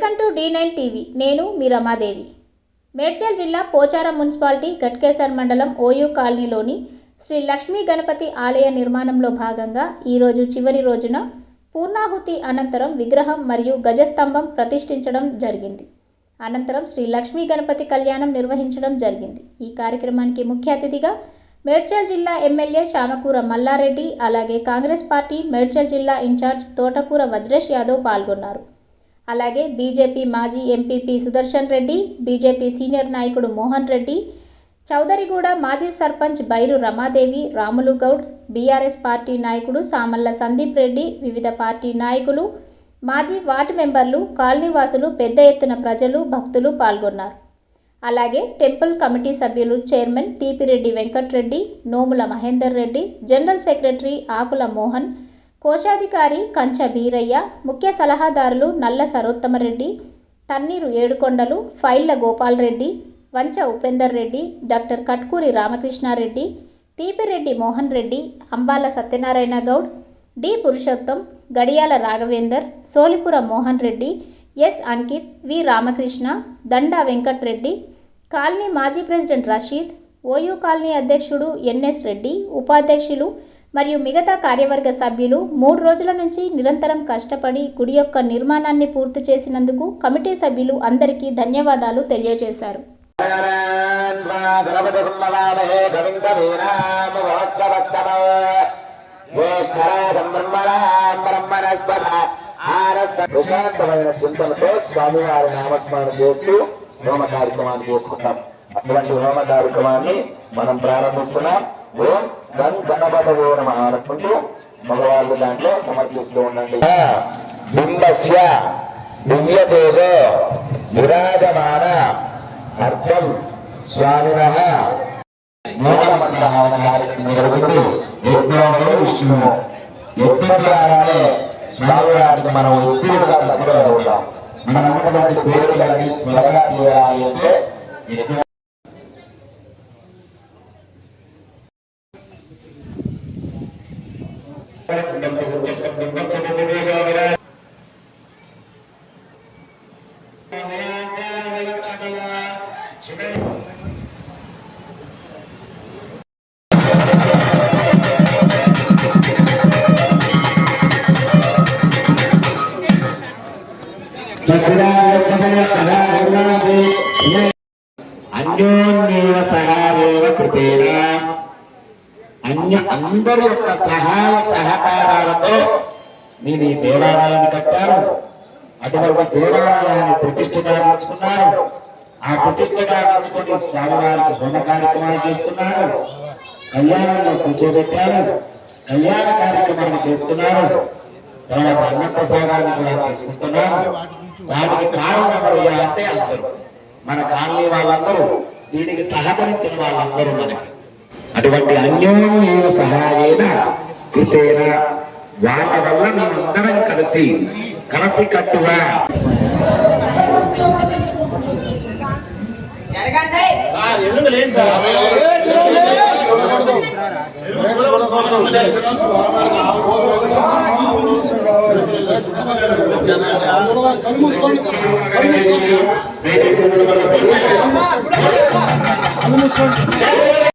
Welcome to D nine TV. నేను మీ రమాదేవి. మేడ్చల్ జిల్లా పోచారం మున్సిపాలిటీ గట్కేసర్ మండలం ఓయూ కాలనీలోని శ్రీ లక్ష్మీ గణపతి ఆలయ నిర్మాణంలో భాగంగా ఈరోజు చివరి రోజున పూర్ణాహుతి అనంతరం విగ్రహం మరియు గజస్తంభం ప్రతిష్ఠించడం జరిగింది. అనంతరం శ్రీ లక్ష్మీ గణపతి కళ్యాణం నిర్వహించడం జరిగింది. ఈ కార్యక్రమానికి ముఖ్య అతిథిగా మేడ్చల్ జిల్లా ఎమ్మెల్యే శామకూర మల్లారెడ్డి అలాగే కాంగ్రెస్ పార్టీ మేడ్చల్ జిల్లా ఇన్ఛార్జ్ తోటకూర వజ్రేష్ యాదవ్ పాల్గొన్నారు. అలాగే బీజేపీ మాజీ MPP Sudarshan Reddy BJP senior నాయకుడు మోహన్ రెడ్డి చౌదరిగూడ మాజీ సర్పంచ్ బైరు రమాదేవి రాములు గౌడ్ బీఆర్ఎస్ పార్టీ నాయకుడు సామల్ల సందీప్ రెడ్డి వివిధ పార్టీ నాయకులు మాజీ వార్డు మెంబర్లు కాలనీవాసులు పెద్ద ఎత్తున ప్రజలు భక్తులు పాల్గొన్నారు. అలాగే టెంపుల్ కమిటీ సభ్యులు chairman Theepireddy Venkatreddy Nomula Mahender Reddy general secretary Akula Mohan కోశాధికారి కంచ బీరయ్య ముఖ్య సలహాదారులు Nalla Sarothamareddy Thanneeru Edukondalu Pailla Gopal Reddy Vancha Upender Reddy doctor Katkuri Ramakrishna Reddy Theepireddy Mohan Reddy Ambala Satyanarayana Goud D Purushottam Gadiyala Raghavender Solipura Mohan Reddy S Ankit V Ramakrishna Danda Venkat Reddy colony మాజీ president Rasheed OU colony అధ్యక్షుడు NS Reddy ఉపాధ్యక్షులు మరియు మిగతా కార్యవర్గ సభ్యులు మూడు రోజుల నుంచి నిరంతరం కష్టపడి గుడి యొక్క నిర్మాణాన్ని పూర్తి చేసినందుకు కమిటీ సభ్యులు అందరికీ ధన్యవాదాలు తెలియజేశారు. ప్రశాంతమైన చింతనతో స్వామివారి నామస్మరణ చేస్తూ హోమ కార్యక్రమాన్ని చేసుకుంటాం అటువంటి హోమ కార్యక్రమాన్ని మనం ప్రారంభిస్తున్నాం. ఓం గన్ గణపత ఓం అనుకుంటూ మగవాళ్ళు దాంట్లో సమర్పిస్తూ ఉండండి. బింబస్య దివ్య తేజో విరాజమాన అర్థం స్వామిన. జరుగుతుంది యజ్ఞంలో విష్ణువు యజ్ఞం ద్వారానే స్వామివారికి మనం ఉత్తీర్ణంగా దగ్గర అవుతాం మన ఉన్నటువంటి పేరు కానీ త్వరగా తీయాలి అంటే అన్యోన్యేవ సహాయేవ కృతేన అన్య అందరి యొక్క సహాయ సహకారాలతో మీరు ఈ దేవాలయాన్ని కట్టారు అటువంటి దేవాలయాన్ని ప్రతిష్టగా మార్చుకున్నారు ఆ ప్రతిష్టగా మార్చుకొని స్వామివారికి హోమ కార్యక్రమాలు చేస్తున్నారు కళ్యాణంలో కూర్చోబెట్టారు కళ్యాణ కార్యక్రమాలు చేస్తున్నారు తర్వాత అన్న ప్రసాదాన్ని కూడా చేసుకుంటున్నారు దానికి కారణం ఎవరు అంటే అందరూ. మన కాలనీ వాళ్ళందరూ దీనికి సహకరించిన వాళ్ళందరూ మనకి. అటువంటి అన్యోన్య సహాయేన కృతేన వాళ్ళ వల్ల మేమందరం కలిసి కలిసి కట్టుగా జరగండి శ్రీరామ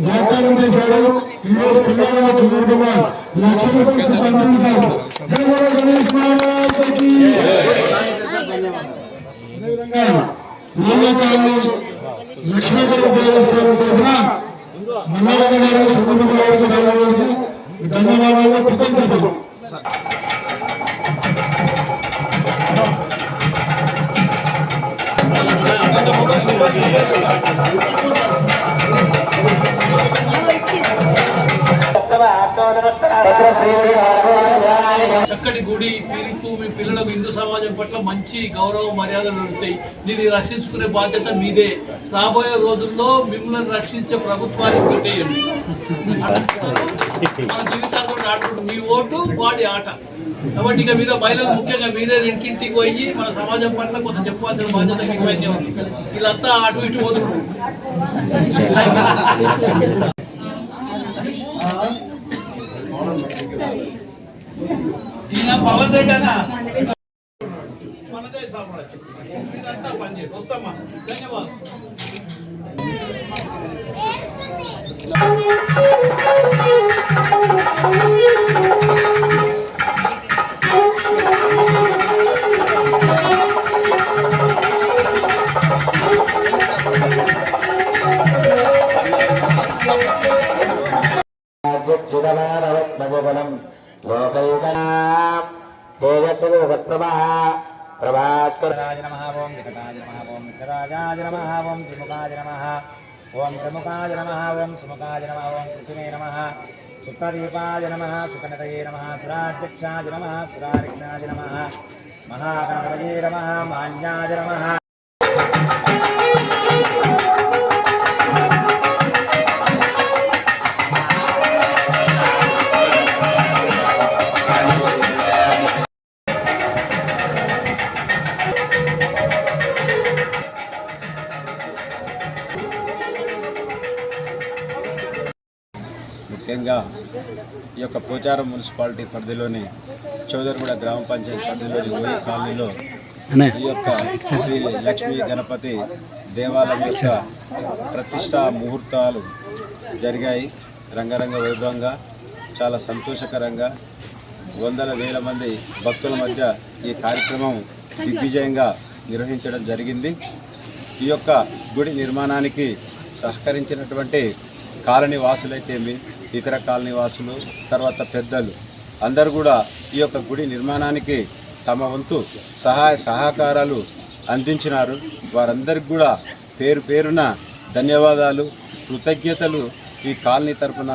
వ్యాఖ్యానం చేశారు ఈరోజు పిల్లల సందర్భంగా లక్ష రూపాయలు పంపించారు గణేష్ మహారాజుకి అదేవిధంగా లక్ష్మీపురం దేవస్థానం తరఫున మన్నారాయణ గారు సుబ్రహ్మణ్య గారికి ధన్యవాదాలు ధన్యవాదాలు కృతజ్ఞతలు. చక్కటి గుడి పిలుపు మీ పిల్లలకు హిందూ సమాజం పట్ల మంచి గౌరవ మర్యాదలు ఉంటాయి. దీన్ని రక్షించుకునే బాధ్యత మీదే. రాబోయే రోజుల్లో మిమ్మల్ని రక్షించే ప్రభుత్వానికి పెట్టేయండి. మన జీవితాలు ఆడుకుంటు మీ ఓటు వాడి ఆట. కాబట్టి ఇక మీద మహిళలు ముఖ్యంగా మీరే ఇంటింటికి పోయి మన సమాజం పట్ల కొంత చెప్పాల్సిన బాధ్యత మీకు ఉంది. వీళ్ళంతా అటు ఇటు పోతున్నారు. ఈయన పవన్ రెడ్డి అన్న మనదే సామ్రాజ్యం మీరంతా పనిచేయండి వస్తామా? ధన్యవాదాలు. ఓం ప్రముఖాయ నమ ఓం సుముఖాయ నమ ఓం కృతిమే నమ సుఖదీపాయ నమ సుకనతయే నమ సురాధ్యక్షాయ నమ సురారిజ్ఞాజ నమ మహాగణపతయే నమ మాన్యాయ నమ. ముఖ్యంగా ఈ యొక్క పోచారం మున్సిపాలిటీ పరిధిలోని చౌదరిగూడ గ్రామ పంచాయతీ పరిధిలోని ఓయి కాలనీలో ఈ యొక్క శ్రీ లక్ష్మీ గణపతి దేవాలయం యొక్క ప్రతిష్టా ముహూర్తాలు జరిగాయి. రంగరంగ వైభవంగా చాలా సంతోషకరంగా వందల వేల మంది భక్తుల మధ్య ఈ కార్యక్రమం దిగ్విజయంగా నిర్వహించడం జరిగింది. ఈ యొక్క గుడి నిర్మాణానికి సహకరించినటువంటి కాలనీ వాసులైతేమి ఇతర కాలనీ వాసులు తర్వాత పెద్దలు అందరు కూడా ఈ యొక్క గుడి నిర్మాణానికి తమ వంతు సహాయ సహకారాలు అందించినారు. వారందరికి కూడా పేరు పేరున ధన్యవాదాలు కృతజ్ఞతలు ఈ కాలనీ తరఫున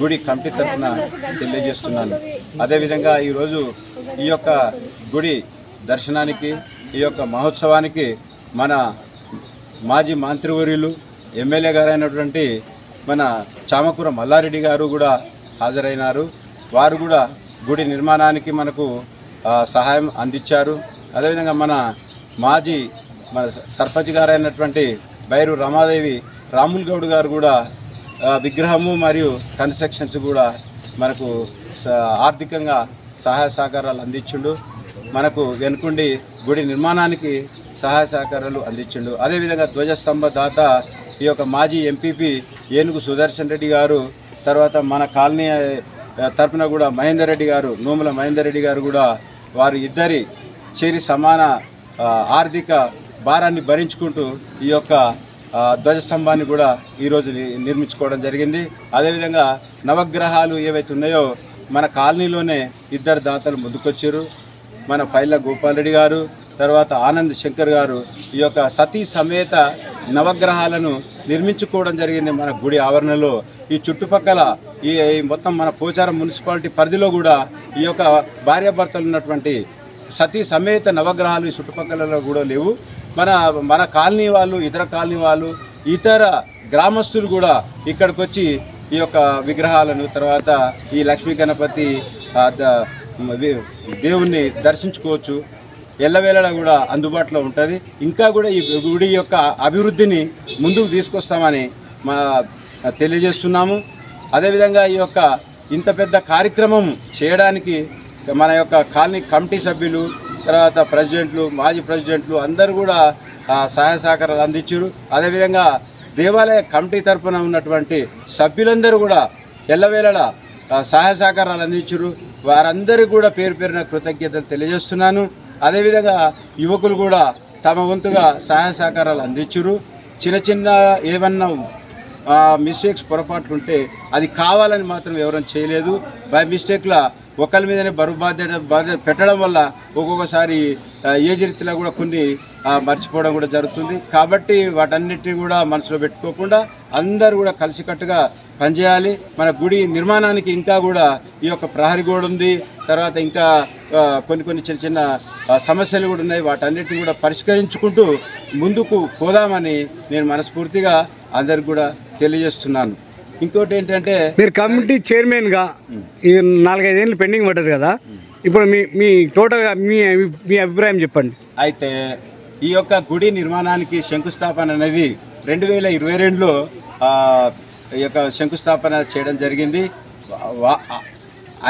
గుడి కమిటీ తరఫున తెలియజేస్తున్నాను. అదేవిధంగా ఈరోజు ఈ యొక్క గుడి దర్శనానికి ఈ యొక్క మహోత్సవానికి మన మాజీ మంత్రివర్యులు ఎమ్మెల్యే గారైనటువంటి మన చామకూర మల్లారెడ్డి గారు కూడా హాజరైనారు. వారు కూడా గుడి నిర్మాణానికి మనకు సహాయం అందించారు. అదేవిధంగా మన మాజీ మన సర్పంచ్ గారైనటువంటి బైరు రమాదేవి రాముల్ గౌడ్ గారు కూడా విగ్రహము మరియు కన్స్ట్రక్షన్స్ కూడా మనకు స- ఆర్థికంగా సహాయ సహకారాలు అందించిండు. మనకు వెనుకుండి గుడి నిర్మాణానికి సహాయ సహకారాలు అందించిండు. అదేవిధంగా ధ్వజస్తంభ దాత ఈ యొక్క మాజీ ఎంపీపీ ఏనుగు సుదర్శన్ రెడ్డి గారు తర్వాత మన కాలనీ తరఫున తరపున కూడా మహేందర్ రెడ్డి గారు నోముల మహేందర్ రెడ్డి గారు కూడా వారు ఇద్దరి చేరి సమాన ఆర్థిక భారాన్ని భరించుకుంటూ ఈ యొక్క ధ్వజస్తంభాన్ని కూడా ఈరోజు ని- నిర్మించుకోవడం జరిగింది. అదేవిధంగా నవగ్రహాలు ఏవైతే ఉన్నాయో మన కాలనీలోనే ఇద్దరు దాతలు ముందుకొచ్చారు. మన పైల గోపాలరెడ్డి గారు తర్వాత ఆనంద్ శంకర్ గారు ఈ యొక్క సతీ సమేత నవగ్రహాలను నిర్మించుకోవడం జరిగింది మన గుడి ఆవరణలో. ఈ చుట్టుపక్కల ఈ మొత్తం మన పోచారం మున్సిపాలిటీ పరిధిలో కూడా ఈ యొక్క భార్యాభర్తలు ఉన్నటువంటి సతీ సమేత నవగ్రహాలు ఈ చుట్టుపక్కలలో కూడా లేవు. మన మన కాలనీ వాళ్ళు ఇతర కాలనీ వాళ్ళు ఇతర గ్రామస్తులు కూడా ఇక్కడికి వచ్చి ఈ యొక్క విగ్రహాలను తర్వాత ఈ లక్ష్మీ గణపతి దేవుణ్ణి దర్శించుకోవచ్చు. ఎల్లవేళలా కూడా అందుబాటులో ఉంటుంది. ఇంకా కూడా ఈ గుడి యొక్క అభివృద్ధిని ముందుకు తీసుకొస్తామని మా తెలియజేస్తున్నాము. అదేవిధంగా ఈ యొక్క ఇంత పెద్ద కార్యక్రమం చేయడానికి మన యొక్క కాలనీ కమిటీ సభ్యులు తర్వాత ప్రెసిడెంట్లు మాజీ ప్రెసిడెంట్లు అందరూ కూడా సహాయ సహకారాలు అందించారు. అదేవిధంగా దేవాలయ కమిటీ తరపున ఉన్నటువంటి సభ్యులందరూ కూడా ఎల్లవేళలా సహాయ సహకారాలు అందించారు. వారందరికీ కూడా పేరు పేరున కృతజ్ఞతలు తెలియజేస్తున్నాను. అదేవిధంగా యువకులు కూడా తమ వంతుగా సహాయ సహకారాలు అందించారు. చిన్న చిన్న ఏమన్నా మిస్టేక్స్ పొరపాట్లు ఉంటే అది కావాలని మాత్రం ఎవరైనా చేయలేదు. బై మిస్టేక్లా ఒకరి మీదనే బరువు బాధ్యత బాధ్యత పెట్టడం వల్ల ఒక్కొక్కసారి ఆ, ఏజ్ రీతిలో కూడా కొన్ని మర్చిపోవడం కూడా జరుగుతుంది. కాబట్టి వాటన్నిటిని కూడా మనసులో పెట్టుకోకుండా అందరూ కూడా కలిసికట్టుగా పనిచేయాలి. మన గుడి నిర్మాణానికి ఇంకా కూడా ఈ యొక్క ప్రహరీ గోడ ఉంది. తర్వాత ఇంకా కొన్ని కొన్ని చిన్న చిన్న సమస్యలు కూడా ఉన్నాయి. వాటన్నిటిని కూడా పరిష్కరించుకుంటూ ముందుకు పోదామని నేను మనస్ఫూర్తిగా అందరికి కూడా తెలియజేస్తున్నాను. ఇంకోటి ఏంటంటే మీరు కమిటీ చైర్మన్గా ఈ నాలుగైదేళ్ళు పెండింగ్ పడ్డది కదా ఇప్పుడు మీ మీ టోటల్గా మీ మీ అభిప్రాయం చెప్పండి. అయితే ఈ యొక్క గుడి నిర్మాణానికి శంకుస్థాపన అనేది రెండు వేల ఇరవై రెండులో ఈ యొక్క శంకుస్థాపన చేయడం జరిగింది.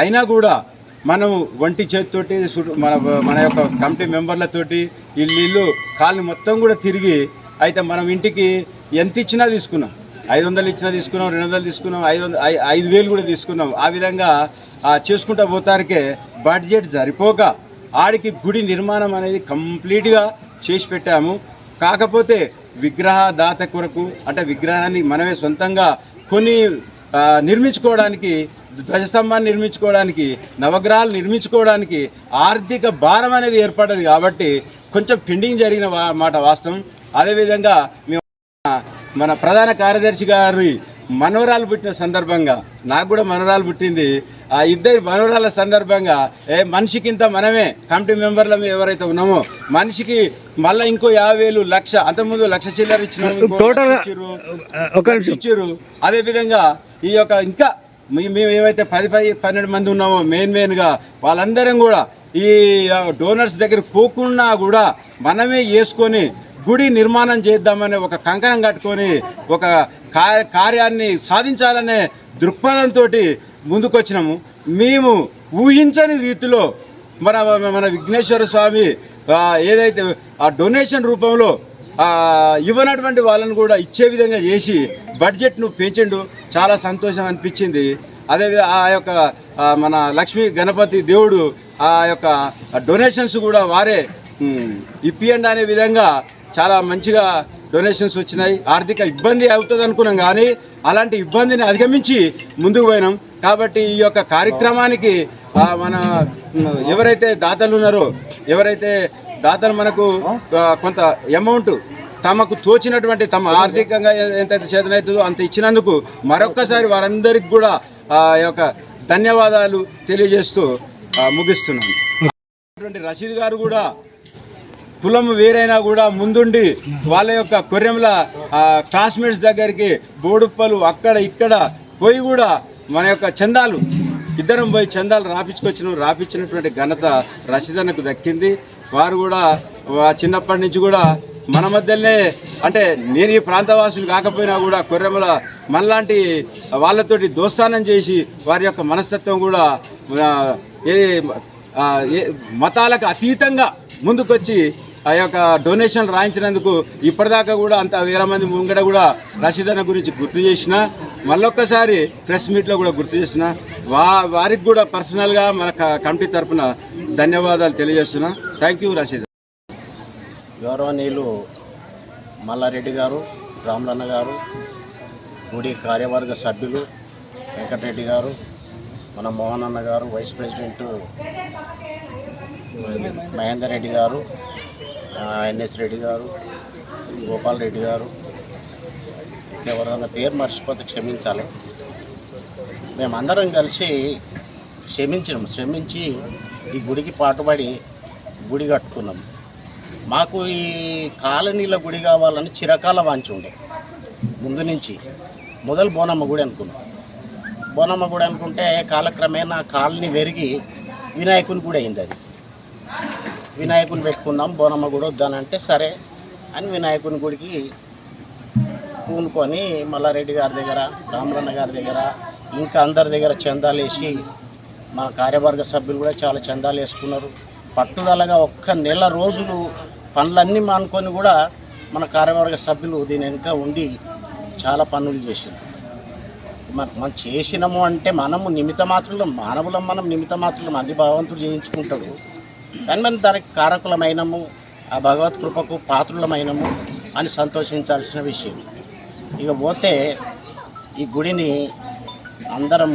అయినా కూడా మనం ఒంటి చేతితోటి మన మన యొక్క కమిటీ మెంబర్లతోటి ఇల్లు ఇల్లు కాళ్ళు మొత్తం కూడా తిరిగి అయితే మనం ఇంటికి ఎంత ఇచ్చినా తీసుకున్నాం. ఐదు వందలు ఇచ్చినా తీసుకున్నాం రెండు వందలు తీసుకున్నాం ఐదు వందలు ఐ- ఐదు వేలు కూడా తీసుకున్నాం. ఆ విధంగా ఆ, చేసుకుంటా పోతారికే బడ్జెట్ సరిపోక ఆడికి గుడి నిర్మాణం అనేది కంప్లీట్గా చేసి పెట్టాము. కాకపోతే విగ్రహ దాత కొరకు అంటే విగ్రహాన్ని మనమే సొంతంగా కొన్ని నిర్మించుకోవడానికి ధ్వజస్తంభాన్ని నిర్మించుకోవడానికి నవగ్రహాలు నిర్మించుకోవడానికి ఆర్థిక భారం అనేది ఏర్పడ్డది కాబట్టి కొంచెం పెండింగ్ జరిగిన మాట వాస్తవం. అదేవిధంగా మేము మన ప్రధాన కార్యదర్శి గారి మనవరాలు పుట్టిన సందర్భంగా నాకు కూడా మనవరాలు పుట్టింది. ఆ ఇద్దరి మనవరాల సందర్భంగా ఏ మనిషికింత మనమే కమిటీ మెంబర్లం ఎవరైతే ఉన్నామో మనిషికి మళ్ళీ ఇంకో యాభై వేలు లక్ష అంతకుముందు లక్ష చిల్లర ఇచ్చిన టోటల్ ఒక నిమిషం. ఇచ్చారు అదే విధంగా ఈ యొక్క ఇంకా మేము ఏవైతే పది పది పన్నెండు మంది ఉన్నామో మెయిన్ మెయిన్గా వాళ్ళందరం కూడా ఈ డోనర్స్ దగ్గర పోకున్నా కూడా మనమే వేసుకొని గుడి నిర్మాణం చేద్దామనే ఒక కంకణం కట్టుకొని ఒక కార్య కార్యాన్ని సాధించాలనే దృక్పథంతో ముందుకొచ్చినాము. మేము ఊహించని రీతిలో మన మన విఘ్నేశ్వర స్వామి ఏదైతే ఆ డొనేషన్ రూపంలో ఇవ్వనటువంటి వాళ్ళని కూడా ఇచ్చే విధంగా చేసి బడ్జెట్ను పెంచిండు. చాలా సంతోషం అనిపించింది. అదే ఆ యొక్క మన లక్ష్మీ గణపతి దేవుడు ఆ యొక్క డొనేషన్స్ కూడా వారే ఇప్పియండి అనే విధంగా చాలా మంచిగా డొనేషన్స్ వచ్చినాయి. ఆర్థిక ఇబ్బంది అవుతుంది అనుకున్నాం కానీ అలాంటి ఇబ్బందిని అధిగమించి ముందుకు పోయినాం. కాబట్టి ఈ యొక్క కార్యక్రమానికి మన ఎవరైతే దాతలు ఉన్నారో ఎవరైతే దాతలు మనకు కొంత అమౌంట్ తమకు తోచినటువంటి తమ ఆర్థికంగా ఎంతైతే చేతనవుతుందో అంత ఇచ్చినందుకు మరొక్కసారి వారందరికి కూడా ఆ యొక్క ధన్యవాదాలు తెలియజేస్తూ ముగిస్తున్నాను. రషీద్ గారు కూడా కులం వేరైనా కూడా ముందుండి వాళ్ళ యొక్క కొర్రెంల క్లాస్మేట్స్ దగ్గరికి బోడుప్పలు అక్కడ ఇక్కడ పోయి కూడా మన యొక్క చందాలు ఇద్దరం పోయి చందాలు రాపించుకొచ్చిన. రాపించినటువంటి ఘనత రసిదనకు దక్కింది. వారు కూడా చిన్నప్పటి నుంచి కూడా మన మధ్యనే అంటే నేను ఈ ప్రాంతవాసులు కాకపోయినా కూడా కొర్రెమల మనలాంటి వాళ్ళతోటి దోస్తానం చేసి వారి యొక్క మనస్తత్వం కూడా ఏ మతాలకు అతీతంగా ముందుకొచ్చి ఆ యొక్క డొనేషన్ రాయించినందుకు ఇప్పటిదాకా కూడా అంత వేల మంది ముంగడ కూడా రసీదన గురించి గుర్తు చేసిన మళ్ళొక్కసారి ప్రెస్ మీట్లో కూడా గుర్తు చేసిన. వా వారికి కూడా పర్సనల్గా మన కమిటీ తరఫున ధన్యవాదాలు తెలియజేస్తున్నా. Thank you Rasheed. గౌరవనీయులు మల్లారెడ్డి గారు రామలన్న గారు గుడి కార్యవర్గ సభ్యులు వెంకటరెడ్డి గారు మన మోహన్ అన్న గారు వైస్ ప్రెసిడెంట్ మహేందర్ రెడ్డి గారు ఎన్ఎస్ రెడ్డి గారు గోపాల్ రెడ్డి గారు. ఎవరైనా పేరు మర్చిపోతే క్షమించాలి. మేమందరం కలిసి క్షమించినాం. శ్రమించి ఈ గుడికి పాటుపడి గుడి కట్టుకున్నాం. మాకు ఈ కాలనీల గుడి కావాలని చిరకాల వాంచి ఉండే. ముందు నుంచి మొదలు బోనమ్మ గుడి అనుకున్నాం. బోనమ్మ గుడి అనుకుంటే కాలక్రమేణా కాలనీ పెరిగి వినాయకుని గుడి అయింది అది. వినాయకుని పెట్టుకుందాం బోనమ్మ గుడి వద్దానంటే సరే అని వినాయకుని గుడికి పూనుకొని మల్లారెడ్డి గారి దగ్గర రామరన్న గారి దగ్గర ఇంకా అందరి దగ్గర చందాలు వేసి మా కార్యవర్గ సభ్యులు కూడా చాలా చందాలు వేసుకున్నారు. పట్టుదలగా ఒక్క నెల రోజులు పనులన్నీ మానుకొని కూడా మన కార్యవర్గ సభ్యులు దీని వెనుక ఉండి చాలా పనులు చేసింది మనం మనం చేసినాము అంటే మనము నిమిత మాత్రులం మానవులం మనం నిమిత మాత్రులం అన్ని భగవంతుడు చేయించుకుంటాడు. కానీ మనం దానికి కారకులమైనము ఆ భగవత్ కృపకు పాత్రులమైనము అని సంతోషించాల్సిన విషయం. ఇక పోతే ఈ గుడిని అందరం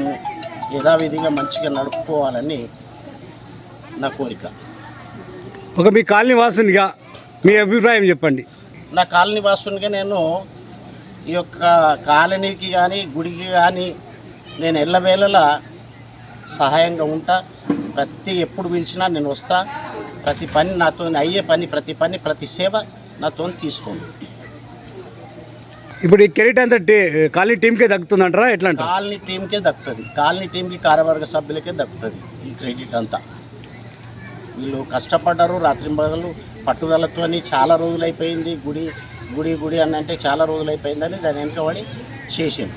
యథావిధిగా మంచిగా నడుపుకోవాలని నా కోరిక. ఒక మీ కాలనీ వాసునిగా మీ అభిప్రాయం చెప్పండి. నా కాలనీ వాసునిగా నేను ఈ యొక్క కాలనీకి కానీ గుడికి కానీ నేను ఎల్లవేళలా సహాయంగా ఉంటా. ప్రతి ఎప్పుడు పిలిచినా నేను వస్తా. ప్రతి పని నాతో అయ్యే పని ప్రతి పని ప్రతి సేవ నాతో తీసుకోండి. ఇప్పుడు ఈ కెరీట్ అంతా కాలనీ టీంకే దక్కుతుందంటారా? ఎట్లా కాలనీ టీంకే దక్కుతుంది. కాలనీ టీంకి కార్యవర్గ సభ్యులకే దక్కుతుంది ఈ క్రెడిట్ అంతా. వీళ్ళు కష్టపడ్డారు రాత్రి పగలు పట్టుదలతోని చాలా రోజులు అయిపోయింది గుడి గుడి గుడి అని అంటే చాలా రోజులు అయిపోయిందని దాని వెనుకబడి చేసింది